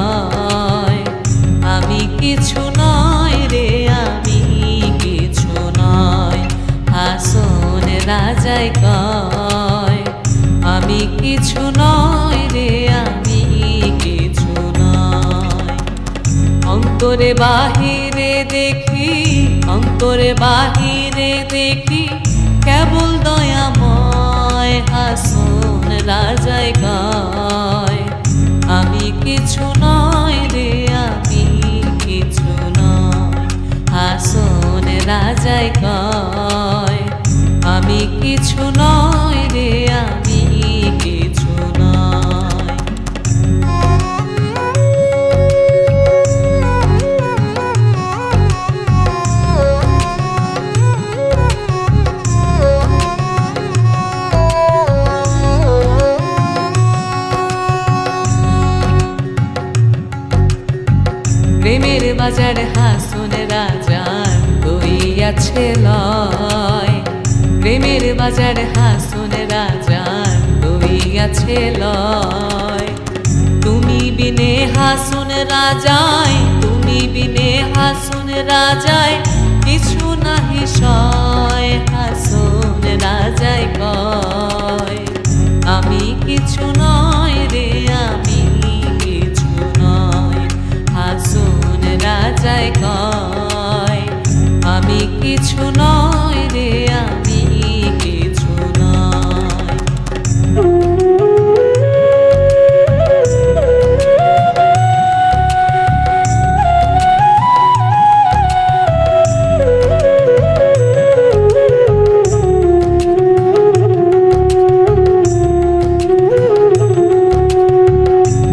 কয় আমি কিছু নয় রে, আমি কিছু নয় হাসন রাজায় কয়, আমি কিছু নয় রে, আমি কিছু নয় অন্তরে বাহিরে দেখি, অন্তরে বাহিরে দেখি, কেবল দয়াময় হাসন রাজায় গায় আমি কিছু নয় রে আমি কিছু নয়। প্রেমের বাজার হাসুন রাজার দইয়াছে লয়। প্রেমের বাজার হাসুন রাজার দইয়াছে লয়। তুমি বিনে হাসুন রাজায়, তুমি বিনে হাসুন রাজায়, কিছু নাহি সয়, হাসুন রাজায় কয়। আমি কিছু নয় রে, আমি কিছু নয়, হাসুন রাজায় কয়। কিছু নয় রে আমি কিছু নয়।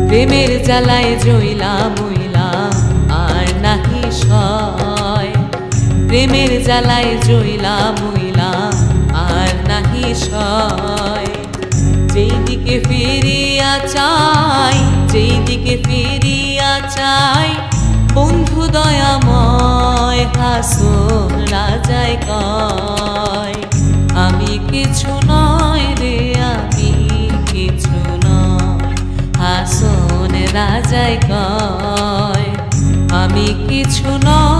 প্রেমের জ্বালায় জইলা প্রেমের জ্বালায় জইলা মইলা, আর নাহি সয়। যেই দিকে ফিরিয়া চাই যেই দিকে ফিরিয়া চাই, বন্ধু দয়াময় হাসুন রাজায় কয়, আমি কিছু নয় রে, আমি কিছু নয় হাসন রাজায় কয়, আমি কিছু নয়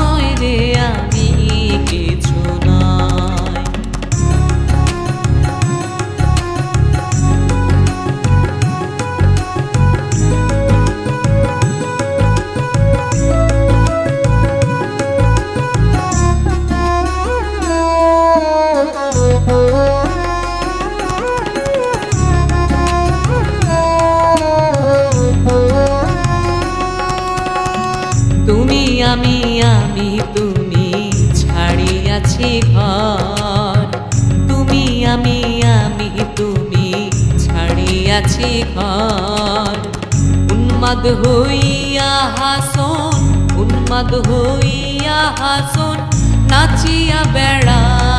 ছাড়িয়াছি ঘর। তুমি আমি আমি, তুমি ছাড়িয়াছি ঘর। উন্মাদ হইয়া হাসন, উন্মাদ হইয়া হাসন, নাচিয়া বেড়ায়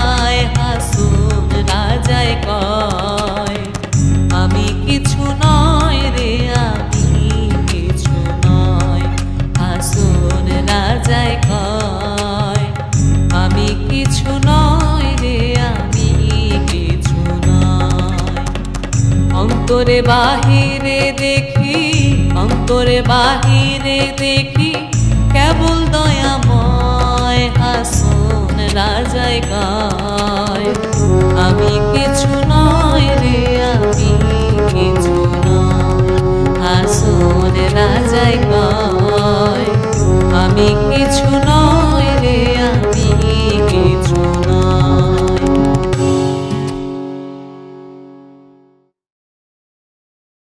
অন্তরে বাহিরে দেখি, অন্তরে বাহিরে দেখি, কেবল দয়া দয়াময় হাসন রাজায় গায়। আমি কিছু নয় রে, আমি কিছু নয়, হাসন রাজায় গায়।